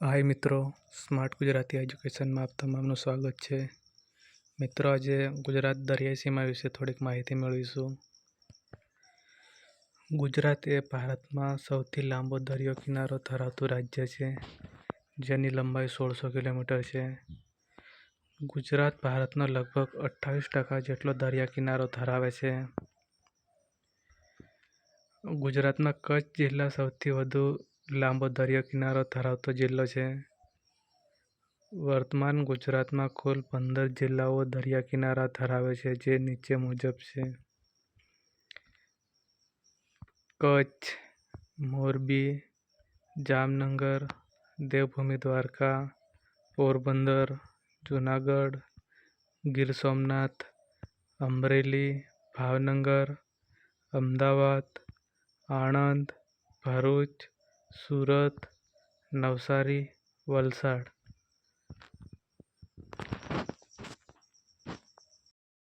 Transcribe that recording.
હાય મિત્રો, સ્માર્ટ ગુજરાતી એજ્યુકેશનમાં આપ તમામનું સ્વાગત છે. મિત્રો, આજે ગુજરાત દરિયાઈ સીમા વિશે થોડીક માહિતી મેળવીશું. ગુજરાત એ ભારતમાં સૌથી લાંબો દરિયો કિનારો ધરાવતું રાજ્ય છે, જેની લંબાઈ સોળસો કિલોમીટર છે. ગુજરાત ભારતનો લગભગ અઠ્ઠાવીસ ટકા જેટલો દરિયા કિનારો ધરાવે છે. ગુજરાતમાં કચ્છ જિલ્લા સૌથી વધુ લાંબો દરિયો કિનારો ધરાવતો જિલ્લો છે. વર્તમાન ગુજરાતમાં કુલ પંદર જિલ્લાઓ દરિયા કિનારા ધરાવે છે, જે નીચે મુજબ છે. કચ્છ, મોરબી, જામનગર, દેવભૂમિ દ્વારકા, પોરબંદર, જુનાગઢ, ગીર સોમનાથ, અમરેલી, ભાવનગર, અમદાવાદ, આણંદ, ભરૂચ સુરત નવસારી વલસાડ.